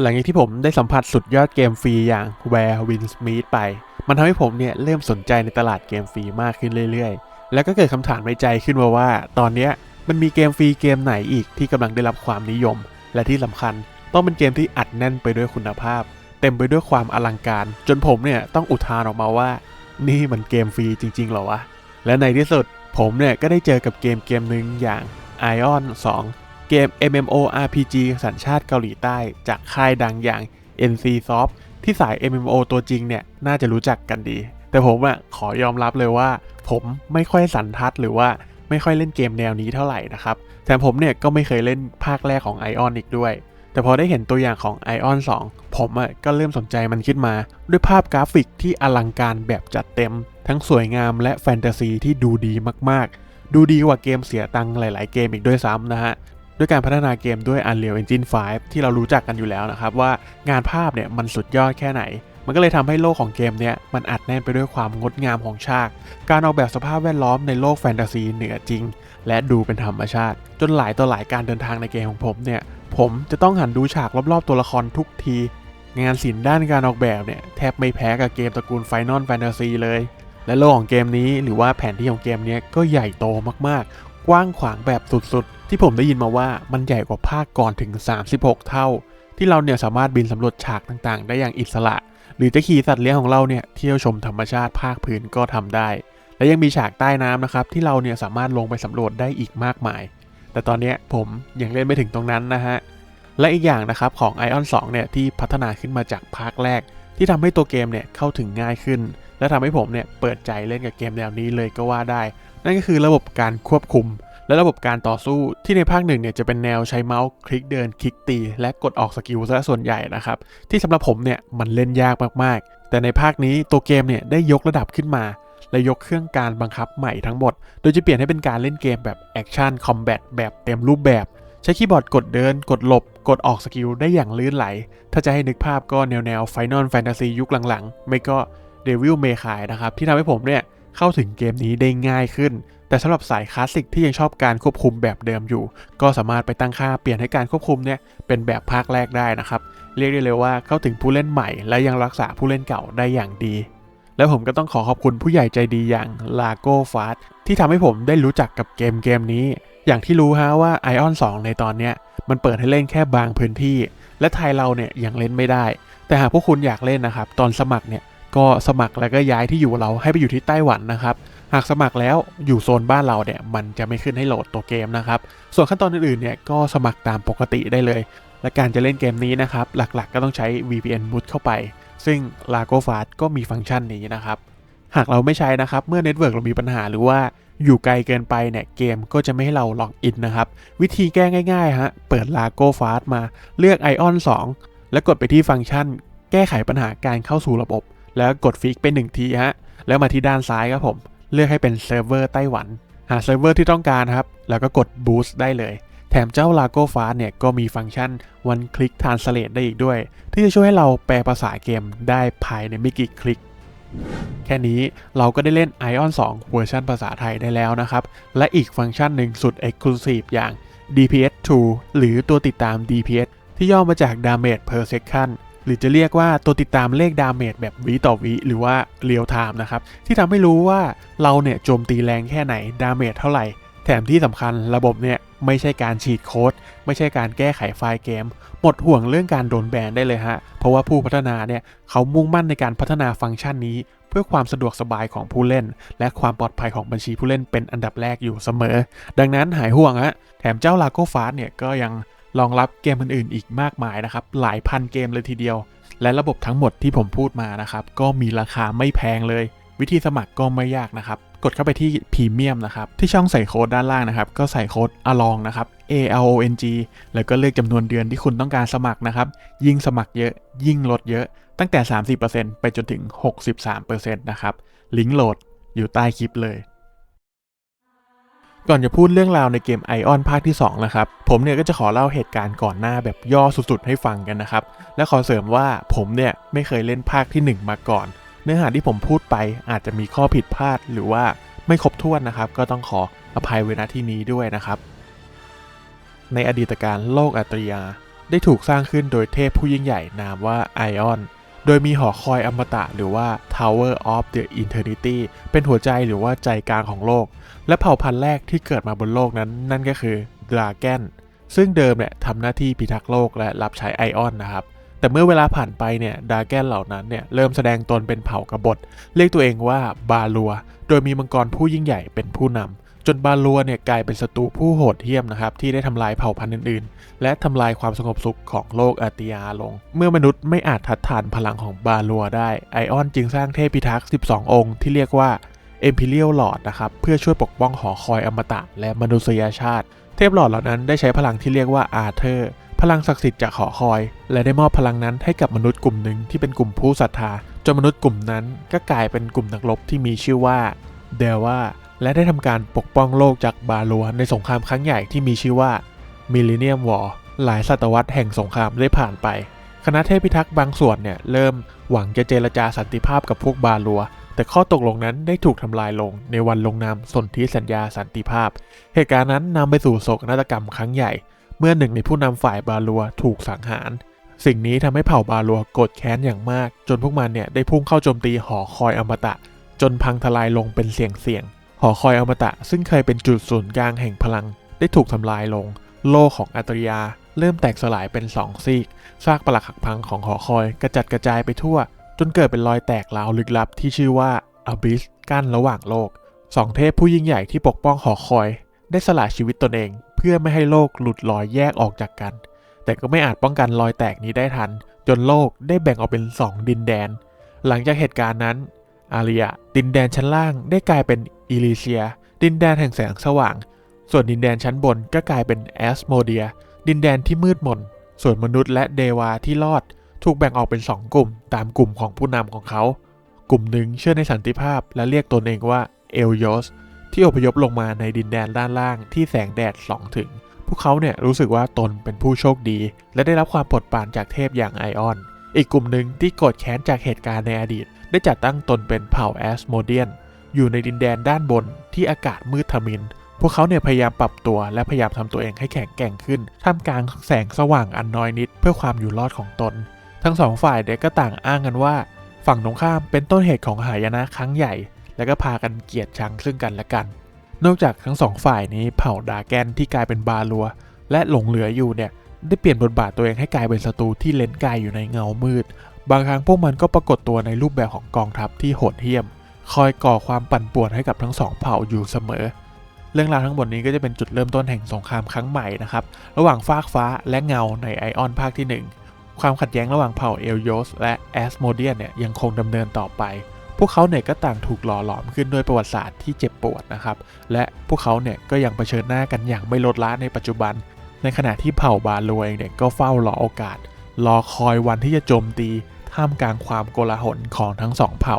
หลังจากที่ผมได้สัมผัสสุดยอดเกมฟรีอย่าง Where Wins Meet ไป มันทำให้ผมเนี่ยเริ่มสนใจในตลาดเกมฟรีมากขึ้นเรื่อยๆ แล้วก็เกิดคำถามในใจขึ้นมาว่า ตอนนี้มันมีเกมฟรีเกมไหนอีกที่กำลังได้รับความนิยม และที่สำคัญ ต้องเป็นเกมที่อัดแน่นไปด้วยคุณภาพ เต็มไปด้วยความอลังการ จนผมเนี่ยต้องอุทานออกมาว่า นี่มันเกมฟรีจริงๆหรอวะ และในที่สุดผมเนี่ยก็ได้เจอกับเกมเกมหนึ่งอย่าง Ion 2 เกม MMORPG สัญชาติเกาหลีใต้ จากค่ายดังอย่าง NC Soft ที่สาย MMO ตัวจริงเนี่ย น่าจะรู้จักกันดี แต่ผมอะขอยอมรับเลยว่า ผมไม่ค่อยสันทัดหรือว่าไม่ค่อยเล่นเกมแนวนี้เท่าไหร่นะครับแต่ผมเนี่ยก็ไม่เคยเล่นภาคแรกของ Ion อีกด้วย แต่พอได้เห็นตัวอย่างของ Ion 2ผมอะก็เริ่มสนใจมันขึ้นมา ด้วยภาพกราฟิกที่อลังการแบบจัดเต็ม ทั้งสวยงามและแฟนตาซีที่ดูดีมากๆ ดูดีกว่าเกมเสียตังค์หลาย ๆ เกมอีกด้วยซ้ำนะฮะ ด้วยการพัฒนาเกมด้วย Unreal Engine 5 ที่เรารู้จักกันอยู่แล้วนะครับ ว่างานภาพเนี่ยมันสุดยอดแค่ไหน มันก็เลยทำให้โลกของเกมเนี่ยมันอัดแน่นไปด้วยความงดงามของฉาก การออกแบบสภาพแวดล้อมในโลกแฟนตาซีเหนือจริง และดูเป็นธรรมชาติ จนหลายต่อหลายการเดินทางในเกมของผมเนี่ยผมจะต้องหันดูฉากรอบๆตัวละครทุกที งานศิลป์ด้านการออกแบบเนี่ยแทบไม่แพ้กับเกมตระกูล Final Fantasy เลยและโลกของเกมนี้หรือว่าแผนที่ของเกมเนี้ยก็ใหญ่โตมาก กว้างขวางแบบสุดๆ ที่ผมได้ยินมาว่ามันใหญ่กว่าภาคก่อนถึง 36 เท่า ที่เราเนี่ยสามารถบินสำรวจฉากต่างๆ ได้อย่างอิสระ หรือจะขี่สัตว์เลี้ยงของเราเนี่ยเที่ยวชมธรรมชาติภาคพื้นก็ทำได้ และยังมีฉากใต้น้ำนะครับที่เราเนี่ยสามารถลงไปสำรวจได้อีกมากมาย แต่ตอนนี้ผมยังเล่นไม่ถึงตรงนั้นนะฮะและอีกอย่างนะครับของ Ion 2 เนี่ยที่พัฒนาขึ้นมาจากภาคแรก ที่ทำให้ตัวเกมเนี่ยเข้าถึงง่ายขึ้น และทำให้ผมเนี่ยเปิดใจเล่นกับเกมแนวนี้เลยก็ว่าได้ นั่นก็คือระบบการควบคุม และระบบการต่อสู้ที่ในภาคหนึ่งเนี่ยจะเป็นแนวใช้เมาส์คลิกเดินคลิกตี และกดออกสกิลซะส่วนใหญ่นะครับ ที่สำหรับผมเนี่ยมันเล่นยากมากๆ แต่ในภาคนี้ตัวเกมเนี่ยได้ยกระดับขึ้นมา และยกเครื่องการบังคับใหม่ทั้งหมด โดยจะเปลี่ยนให้เป็นการเล่นเกมแบบแอคชั่นคอมแบทแบบเต็มรูปแบบ ใช้คีย์บอร์ดกดเดิน กดหลบ กดออกสกิลได้อย่างลื่นไหล ถ้าจะให้นึกภาพก็แนวแนว Final Fantasy ยุคหลังๆ ไม่ก็ Devil May Cry นะครับที่ทำให้ผมเนี่ย เข้าถึงเกมนี้ได้ง่ายขึ้น แต่สำหรับสายคลาสสิกที่ยังชอบการควบคุมแบบเดิมอยู่ ก็สามารถไปตั้งค่าเปลี่ยนให้การควบคุมเนี่ยเป็นแบบภาคแรกได้นะครับ เรียกได้เลยว่าเข้าถึงผู้เล่นใหม่ และยังรักษาผู้เล่นเก่าได้อย่างดี แล้วผมก็ต้องขอขอบคุณผู้ใหญ่ใจดีอย่าง Lago f a s t ที่ทำให้ผมได้รู้จักกับเกมเกมนี้ อย่างที่รู้ฮะว่า Ion 2 ในตอนเนี้ยมันเปิดให้เล่นแค่บางพื้นที่ และไทยเราเนี่ยยังเล่นไม่ได้ แต่หากพวกคุณอยากเล่นนะครับตอนสมัครเนี่ย ก็สมัครแล้วก็ย้ายที่อยู่เราให้ไปอยู่ที่ไต้หวันนะครับ หากสมัครแล้วอยู่โซนบ้านเราเนี่ยมันจะไม่ขึ้นให้โหลดตัวเกมนะครับ ส่วนขั้นตอนอื่นๆเนี่ยก็สมัครตามปกติได้เลย และการจะเล่นเกมนี้นะครับ หลักๆก็ต้องใช้ VPN มุดเข้าไป ซึ่ง Lago f a s t ก็มีฟังก์ชันนี้นะครับ หากเราไม่ใช้นะครับเมื่อเน็ตเวิร์กเรามีปัญหาหรือว่าอยู่ไกลเกินไปเนี่ยเกมก็จะไม่ให้เราล็อกอินนะครับ วิธีแก้ง่ายๆฮะเปิด Lago f a s t มาเลือก Ion 2 แล้วกดไปที่ฟังก์ชัน แก้ไขปัญหาการเข้าสู่ระบบ แล้วกดฟิกเป็น1ทีฮะแล้วมาที่ด้านซ้ายครับผม เลือกให้เป็นเซิร์ฟเวอร์ไต้หวัน หาเซิร์ฟเวอร์ที่ต้องการครับ แล้วก็กด boost ได้เลย แถมเจ้า Lago f a s t เนี่ยก็มีฟังก์ชัน one click translate ได้อีกด้วย ที่จะช่วยให้เราแปลภาษาเกมได้ภายในไม่กี่คลิก แค่นี้เราก็ได้เล่น Ion 2 เวอร์ชันภาษาไทยได้แล้วนะครับ และอีกฟังก์ชันหนึ่งสุด Exclusive อย่าง DPS 2 หรือตัวติดตาม DPS ที่ย่อมาจาก Damage per Second หรือจะเรียกว่าตัวติดตามเลขดาเมจแบบวิต่อวิหรือว่าเรียลไทม์นะครับ ที่ทำให้รู้ว่าเราเนี่ยโจมตีแรงแค่ไหนดาเมจเท่าไหร่ แถมที่สำคัญระบบเนี่ยไม่ใช่การฉีดโค้ด ไม่ใช่การแก้ไขไฟล์เกม หมดห่วงเรื่องการโดนแบนได้เลยฮะ เพราะว่าผู้พัฒนาเนี่ยเขามุ่งมั่นในการพัฒนาฟังก์ชันนี้ เพื่อความสะดวกสบายของผู้เล่น และความปลอดภัยของบัญชีผู้เล่นเป็นอันดับแรกอยู่เสมอ ดังนั้นหายห่วงฮะ แถมเจ้าลาโกฟาสเนี่ยก็ยัง รองรับเกมอื่นๆอีกมากมายนะครับ หลายพันเกมเลยทีเดียว และระบบทั้งหมดที่ผมพูดมานะครับ ก็มีราคาไม่แพงเลย วิธีสมัครก็ไม่ยากนะครับ กดเข้าไปที่พรีเมียมนะครับ ที่ช่องใส่โค้ดด้านล่างนะครับ ก็ใส่โค้ด along นะครับ a l o n g แล้วก็เลือกจำนวนเดือนที่คุณต้องการสมัครนะครับ ยิ่งสมัครเยอะ ยิ่งลดเยอะ ตั้งแต่ 30%ไปจนถึง 63%นะครับ ลิงก์โหลดอยู่ใต้คลิปเลย ก่อนจะพูดเรื่องราวในเกม Ion ภาคที่2นะครับ ผมเนี่ยก็จะขอเล่าเหตุการณ์ก่อนหน้าแบบย่อสุดๆให้ฟังกันนะครับ และขอเสริมว่าผมเนี่ยไม่เคยเล่นภาคที่ 1 มาก่อน เนื้อหาที่ผมพูดไปอาจจะมีข้อผิดพลาดหรือว่าไม่ครบถ้วนนะครับ ก็ต้องขออภัยไว้ณที่นี้ด้วยนะครับ ในอดีตการโลกอัตริยา ได้ถูกสร้างขึ้นโดยเทพผู้ยิ่งใหญ่นามว่าไอออน โดยมีหอคอยอมตะหรือว่า Tower of the Eternity เป็นหัวใจหรือว่าใจกลางของโลก และเผ่าพันธุ์แรกที่เกิดมาบนโลกนั้น นั่นก็คือดราแกนซึ่งเดิมเนี่ยทำหน้าที่พิทักษ์โลกและรับใช้ไอออนนะครับ แต่เมื่อเวลาผ่านไปเนี่ยดราแกนเหล่านั้นเนี่ยเริ่มแสดงตนเป็นเผ่ากบฏ เรียกตัวเองว่าบาลัว โดยมีมังกรผู้ยิ่งใหญ่เป็นผู้นำ จนบาลัวเนี่ยกลายเป็นศัตรูผู้โหดเหี้ยมนะครับที่ได้ทำลายเผ่าพันธุ์อื่นๆ และทำลายความสงบสุขของโลกอาติยาลง เมื่อมนุษย์ไม่อาจทัดทานพลังของบาลัวได้ไอออนจึงสร้างเทพพิทักษ์ 12 องค์ ที่เรียกว่า Imperial Lord นะครับเพื่อช่วยปกป้องหอคอยอมตะและมนุษยชาติ เทพหลอดเหล่านั้นได้ใช้พลังที่เรียกว่าอาเธอร์พลังศักดิ์สิทธิ์จากหอคอย และได้มอบพลังนั้นให้กับมนุษย์กลุ่มหนึ่งที่เป็นกลุ่มผู้ศรัทธาจนมนุษย์กลุ่มนั้นก็กลายเป็นกลุ่มนักรบที่มีชื่อว่า เดว่า และได้ทำการปกป้องโลกจากบาลัวในสงครามครั้งใหญ่ที่มีชื่อว่ามิลเลเนียมวอร์หลายศตวรรษแห่งสงครามได้ผ่านไป คณะเทพพิทักษ์บางส่วนเนี่ยเริ่มหวังจะเจรจาสันติภาพกับพวกบาลัว แต่ข้อตกลงนั้นได้ถูกทำลายลงในวันลงนามสนธิสัญญาสันติภาพ เหตุการณ์นั้นนำไปสู่โศกนาฏกรรมครั้งใหญ่ เมื่อหนึ่งในผู้นำฝ่ายบาลัวถูกสังหาร สิ่งนี้ทำให้เผ่าบาลัวโกรธแค้นอย่างมาก จนพวกมันเนี่ยได้พุ่งเข้าโจมตีหอคอยอมตะ จนพังทลายลงเป็นเสียงเสียงหอคอยอมตะซึ่งเคยเป็นจุดศูนย์กลางแห่งพลัง ได้ถูกทำลายลง โลกของอัตริยา เริ่มแตกสลายเป็นสองซีกซากปรักหักพังของหอคอยกระจัดกระจายไปทั่ว จนเกิดเป็นรอยแตกราวลึกลับที่ชื่อว่าอบิสกั้นระหว่างโลกสองเทพผู้ยิ่งใหญ่ที่ปกป้องหอคอย ได้สละชีวิตตนเอง เพื่อไม่ให้โลกหลุดลอยแยกออกจากกัน แต่ก็ไม่อาจป้องกันรอยแตกนี้ได้ทัน จนโลกได้แบ่งออกเป็นสองดินแดน หลังจากเหตุการณ์นั้น อาริยะ ดินแดนชั้นล่างได้กลายเป็นอิลิเซีย ดินแดนแห่งแสงสว่าง ส่วนดินแดนชั้นบนก็กลายเป็นแอสโมเดีย ดินแดนที่มืดมน ส่วนมนุษย์และเดวาที่รอด ถูกแบ่งออกเป็นสองกลุ่ม ตามกลุ่มของผู้นำของเขา กลุ่มหนึ่งเชื่อในสันติภาพและเรียกตนเองว่าเอลโยสที่อพยพลงมาในดินแดนด้านล่างที่แสงแดดส่องถึง พวกเขาเนี่ยรู้สึกว่าตนเป็นผู้โชคดี และได้รับความปรดปรานจากเทพอย่างไอออน อีกกลุ่มหนึ่งที่โกรธแค้นจากเหตุการณ์ในอดีต ได้จัดตั้งตนเป็นเผ่าแอสโมเดียน อยู่ในดินแดนด้านบนที่อากาศมืดทมิน พวกเขาเนี่ยพยายามปรับตัวและพยายามทำตัวเองให้แข็งแกร่งขึ้น ท่ามกลางแสงสว่างอันน้อยนิด เพื่อความอยู่รอดของตน ทั้งสองฝ่ายเด็กก็ต่างอ้างกันว่า ฝั่งตรงข้ามเป็นต้นเหตุของหายนะครั้งใหญ่ และก็พากันเกลียดชังซึ่งกันและกัน นอกจากทั้งสองฝ่ายนี้เผ่าดาแกนที่กลายเป็นบาลัว และหลงเหลืออยู่เนี่ย ได้เปลี่ยนบทบาทตัวเองให้กลายเป็นศัตรูที่เลนกายอยู่ในเงามืด บางครั้งพวกมันก็ปรากฏตัวในรูปแบบของกองทัพที่โหดเหี้ยม คอยก่อความปั่นป่วนให้กับทั้งสองเผ่าอยู่เสมอ เรื่องราวทั้งหมดนี้ก็จะเป็นจุดเริ่มต้นแห่งสงครามครั้งใหม่นะครับระหว่างฟากฟ้าและเงาในไอออนภาคที่ 1 ความขัดแย้งระหว่างเผ่าเอลโยสและแอสโมเดียนเนี่ยยังคงดำเนินต่อไปพวกเขาเนี่ยก็ต่างถูกหล่อหลอมขึ้นด้วยประวัติศาสตร์ที่เจ็บปวดนะครับ และพวกเขาเนี่ยก็ยังเผชิญหน้ากันอย่างไม่ลดละในปัจจุบัน ในขณะที่เผ่าบาลัวเองเนี่ยก็เฝ้ารอโอกาส รอคอยวันที่จะโจมตี ท่ามกลางความโกลาหลของทั้งสองเผ่า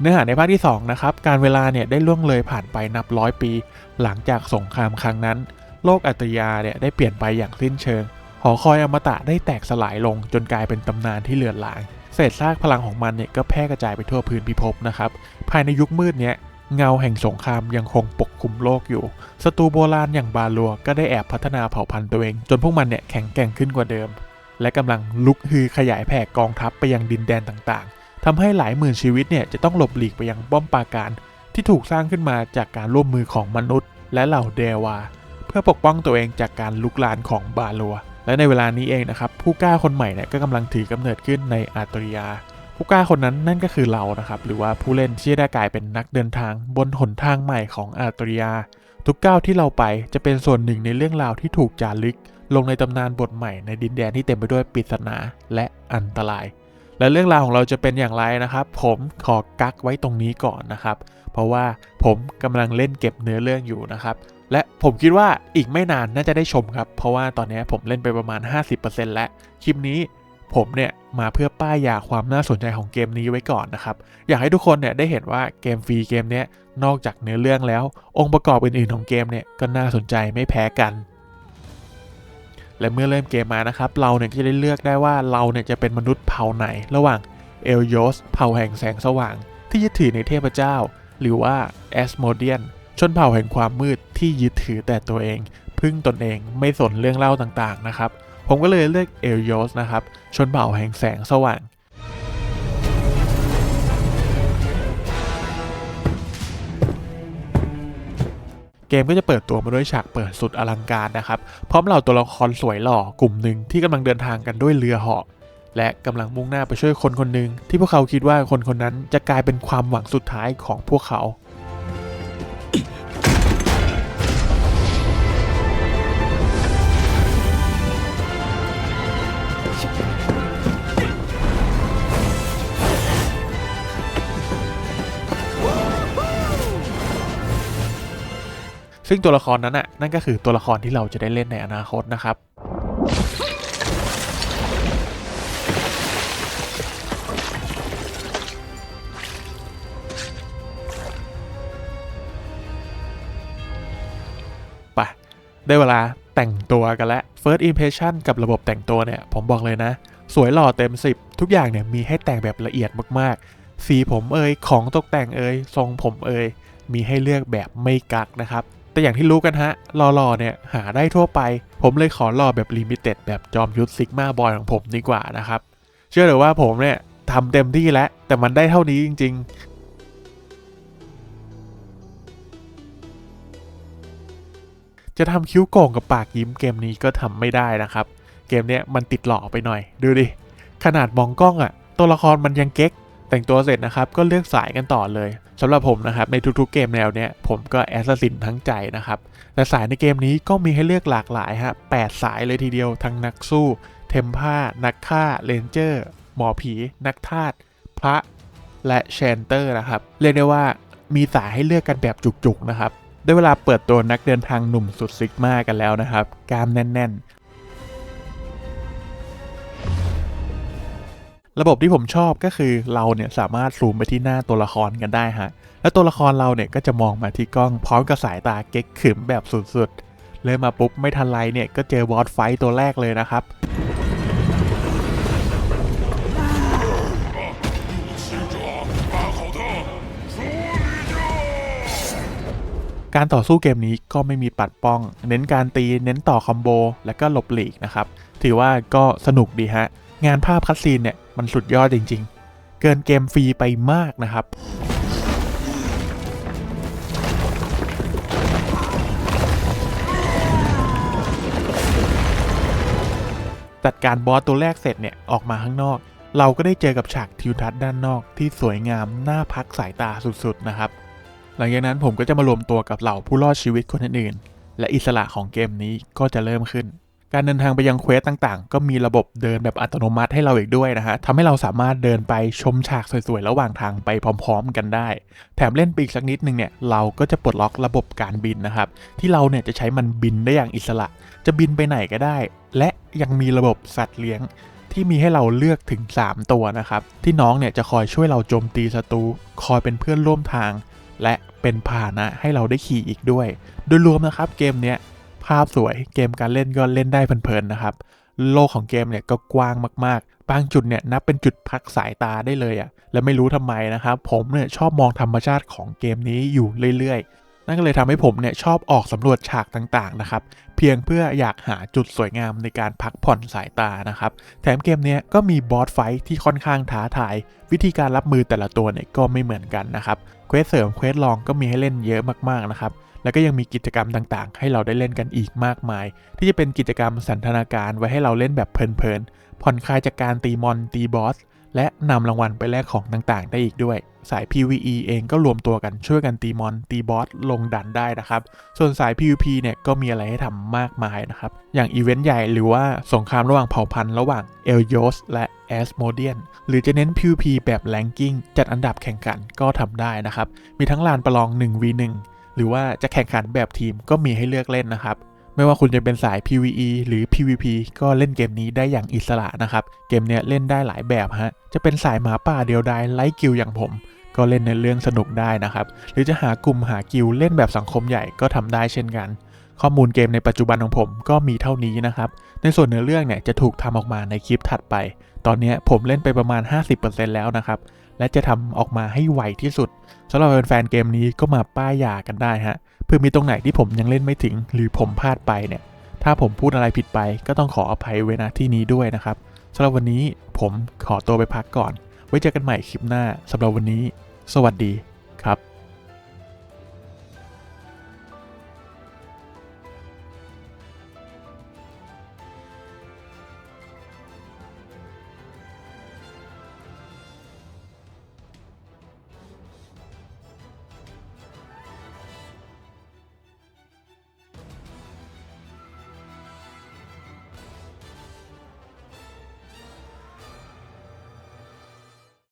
เนื้อหาในภาคที่2นะครับการเวลาเนี่ยได้ล่วงเลยผ่านไปนับร้อยปี หลังจากสงครามครั้งนั้น โลกอัตยาเนี่ยได้เปลี่ยนไปอย่างสิ้นเชิง หอคอยอมตะได้แตกสลายลงจนกลายเป็นตำนานที่เลือนลางเศษซากพลังของมันเนี่ยก็แพร่กระจายไปทั่วพื้นพิภพนะครับ ภายในยุคมืดเนี้ย เงาแห่งสงครามยังคงปกคลุมโลกอยู่ ศัตรูโบราณอย่างบาลัวก็ได้แอบพัฒนาเผ่าพันธุ์ตัวเอง จนพวกมันเนี่ยแข็งแกร่งขึ้นกว่าเดิม และกำลังลุกฮือขยายแผ่กองทัพไปยังดินแดนต่างๆทำให้หลายหมื่นชีวิตเนี่ยจะต้องหลบหลีกไปยังป้อมปราการ ที่ถูกสร้างขึ้นมาจากการร่วมมือของมนุษย์ และเหล่าเดวา เพื่อปกป้องตัวเองจากการลุกลานของบาลัวและในเวลานี้เองนะครับผู้กล้าคนใหม่เนี่ยก็กำลังถือกำเนิดขึ้นในอาตริยา ผู้กล้าคนนั้นนั่นก็คือเรานะครับหรือว่าผู้เล่นที่ได้กลายเป็นนักเดินทางบนหนทางใหม่ของอาตริยา ทุกก้าวที่เราไปจะเป็นส่วนหนึ่งในเรื่องราวที่ถูกจารึก ลงในตำนานบทใหม่ในดินแดนที่เต็มไปด้วยปริศนาและอันตราย และเรื่องราวของเราจะเป็นอย่างไรนะครับ ผมขอกักไว้ตรงนี้ก่อนนะครับ เพราะว่าผมกำลังเล่นเก็บเนื้อเรื่องอยู่นะครับและผมคิดว่าอีกไม่นานน่าจะได้ชมครับ เพราะว่าตอนนี้ผมเล่นไปประมาณ 50%แล้ว คลิปนี้ ผมเนี่ยมาเพื่อป้ายยาความน่าสนใจของเกมนี้ไว้ก่อนนะครับ อยากให้ทุกคนเนี่ยได้เห็นว่าเกมฟรีเกมเนี้ยนอกจากเนื้อเรื่องแล้ว องค์ประกอบอื่นๆของเกมเนี่ยก็น่าสนใจไม่แพ้กันและเมื่อเริ่มเกมมานะครับ เราเนี่ยจะได้เลือกได้ว่าเราเนี่ยจะเป็นมนุษย์เผ่าไหน ระหว่างเอลโยสเผ่าแห่งแสงสว่าง ที่ยึดถือในเทพเจ้า หรือว่าแอสโมเดียนชนเผ่าแห่งความมืดที่ยึดถือแต่ตัวเอง พึ่งตนเองไม่สนเรื่องเล่าต่างๆนะครับ ผมก็เลยเลือกเอลโยสนะครับ ชนเผ่าแห่งแสงสว่างเกมก็จะเปิดตัวมาด้วยฉากเปิดสุดอลังการนะครับ พร้อมเหล่าตัวละครสวยหล่อกลุ่มหนึ่งที่กำลังเดินทางกันด้วยเรือเหาะ และกำลังมุ่งหน้าไปช่วยคนคนหนึ่งที่พวกเขาคิดว่าคนคนนั้นจะกลายเป็นความหวังสุดท้ายของพวกเขา ซึ่งตัวละครนั้นน่ะนั่นก็คือตัวละครที่เราจะได้เล่นในอนาคตนะครับไปได้เวลาแต่งตัวกันแล้ว First Impression กับระบบแต่งตัวเนี่ย ผมบอกเลยนะ สวยหล่อเต็ม 10 ทุกอย่างเนี่ยมีให้แต่งแบบละเอียดมากๆ สีผมเอ่ยของตกแต่งเอ่ยทรงผมเอ่ยมีให้เลือกแบบไม่กักนะครับ แต่อย่างที่รู้กันฮะหล่อๆเนี่ยหาได้ทั่วไป ผมเลยขอหล่อแบบลิมิเต็ดแบบจอมยุทธซิกมาบอยของผมดีกว่านะครับ เชื่อเลยว่าผมเนี่ยทำเต็มที่แล้ว แต่มันได้เท่านี้จริง ๆจะทำคิ้วโก่งกับปากยิ้มเกมนี้ก็ทำไม่ได้นะครับ เกมเนี้ยมันติดหล่อไปหน่อย ดูดิ ขนาดมองกล้องอะ่ะ ตัวละครมันยังเก๊ก แต่งตัวเสร็จนะครับก็เลือกสายกันต่อเลยสำหรับผมนะครับในทุกๆเกมแนวเนี้ยผมก็แอสซัสซินทั้งใจนะครับแต่สายในเกมนี้ก็มีให้เลือกหลากหลายฮะแปดสายเลยทีเดียวทั้งนักสู้ เทมผ้านักฆ่าเลนเจอร์ หมอผี นักทาสพระและแชนเตอร์นะครับเรียกได้ว่ามีสายให้เลือกกันแบบจุกๆนะครับได้เวลาเปิดตัวนักเดินทางหนุ่มสุดซิกมากันแล้วนะครับกล้ามแน่น ระบบที่ผมชอบก็คือเราเนี่ยสามารถซูมไปที่หน้าตัวละครกันได้ฮะ แล้วตัวละครเราเนี่ยก็จะมองมาที่กล้องพร้อมกับสายตาเก๊กขึมแบบสุดๆ เลยมาปุ๊บไม่ทันไรเนี่ยก็เจอบอสไฟต์ตัวแรกเลยนะครับการต่อสู้เกมนี้ก็ไม่มีปัดป้อง เน้นการตี เน้นต่อคอมโบ และก็หลบหลีกนะครับ ถือว่าก็สนุกดีฮะ งานภาพคัดซีนเนี่ย มันสุดยอดจริง ๆ เกินเกมฟรีไปมากนะครับจัดการบอสตัวแรกเสร็จเนี่ยออกมาข้างนอก เราก็ได้เจอกับฉากทิวทัศน์ด้านนอกที่สวยงามน่าพักสายตาสุดๆนะครับ หลังจากนั้นผมก็จะมารวมตัวกับเหล่าผู้รอดชีวิตคนอื่นๆและอิสระของเกมนี้ก็จะเริ่มขึ้น การเดินทางไปยังเควสต่างๆ ก็มีระบบเดินแบบอัตโนมัติให้เราอีกด้วยนะฮะทำให้เราสามารถเดินไปชมฉากสวยๆ ระหว่างทางไปพร้อมๆ กันได้ แถมเล่นปีกสักนิดนึงเนี่ย เราก็จะปลดล็อกระบบการบินนะครับ ที่เราเนี่ยจะใช้มันบินได้อย่างอิสระ จะบินไปไหนก็ได้ และยังมีระบบสัตว์เลี้ยง ที่มีให้เราเลือกถึง 3 ตัวนะครับ ที่น้องเนี่ยจะคอยช่วยเราโจมตีศัตรู คอยเป็นเพื่อนร่วมทาง และเป็นพาหนะให้เราได้ขี่อีกด้วย โดยรวมนะครับเกมเนี้ย ภาพสวยเกมการเล่นก็เล่นได้เพลินๆนะครับ โลกของเกมเนี่ยก็กว้างมากๆ บางจุดเนี่ยนับเป็นจุดพักสายตาได้เลยอะ่ะ และไม่รู้ทำไมนะครับ ผมเนี่ยชอบมองธรรมชาติของเกมนี้อยู่เรื่อยๆ นั่นก็เลยทำให้ผมเนี่ยชอบออกสำรวจฉากต่างๆนะครับ เพียงเพื่ออยากหาจุดสวยงามในการพักผ่อนสายตานะครับ แถมเกมเนี้ยก็มีบอสไฟท์ที่ค่อนข้างท้าทาย วิธีการรับมือแต่ละตัวเนี่ยก็ไม่เหมือนกันนะครับ เควสเสริมเควสลองก็มีให้เล่นเยอะมากๆนะครับ แล้วก็ยังมีกิจกรรมต่างๆ ให้เราได้เล่นกันอีกมากมาย ที่จะเป็นกิจกรรมสันทนาการไว้ให้เราเล่นแบบเพลินๆผ่อนคลายจากการตีมอนตีบอสและนำรางวัลไปแลกของต่างๆ ได้อีกด้วย สาย PVE เองก็รวมตัวกันช่วยกันตีมอนตีบอสลงดันได้นะครับ ส่วนสาย PVP เนี่ยก็มีอะไรให้ทำมากมายนะครับ อย่างอีเวนต์ใหญ่หรือว่าสงครามระหว่างเผ่าพันธุ์ระหว่างเอลโยสและแอสโมเดียนหรือจะเน้น PVP แบบแ a งกิ้งจัดอันดับแข่งขันก็ทำได้นะครับ มีทั้งลานประลอง 1v1 หรือว่าจะแข่งขันแบบทีมก็มีให้เลือกเล่นนะครับ ไม่ว่าคุณจะเป็นสาย PVE หรือ PVP ก็เล่นเกมนี้ได้อย่างอิสระนะครับ เกมเนี้ยเล่นได้หลายแบบฮะ จะเป็นสายหมาป่าเดียวดายไลค์กิลอย่างผม ก็เล่นในเรื่องสนุกได้นะครับ หรือจะหากลุ่มหากิลเล่นแบบสังคมใหญ่ก็ทำได้เช่นกันข้อมูลเกมในปัจจุบันของผมก็มีเท่านี้นะครับ ในส่วนเนื้อเรื่องเนี่ยจะถูกทำออกมาในคลิปถัดไป ตอนนี้ผมเล่นไปประมาณ 50%แล้วนะครับ และจะทำออกมาให้ไวที่สุดสำหรับแฟนๆเกมนี้ก็มาป้ายยากันได้ฮะเพื่อมีตรงไหนที่ผมยังเล่นไม่ถึง หรือผมพลาดไปเนี่ย ถ้าผมพูดอะไรผิดไป ก็ต้องขออภัยไว้ณที่นี้ด้วยนะครับสำหรับวันนี้ผมขอตัวไปพักก่อน ไว้เจอกันใหม่คลิปหน้าสำหรับวันนี้ สวัสดี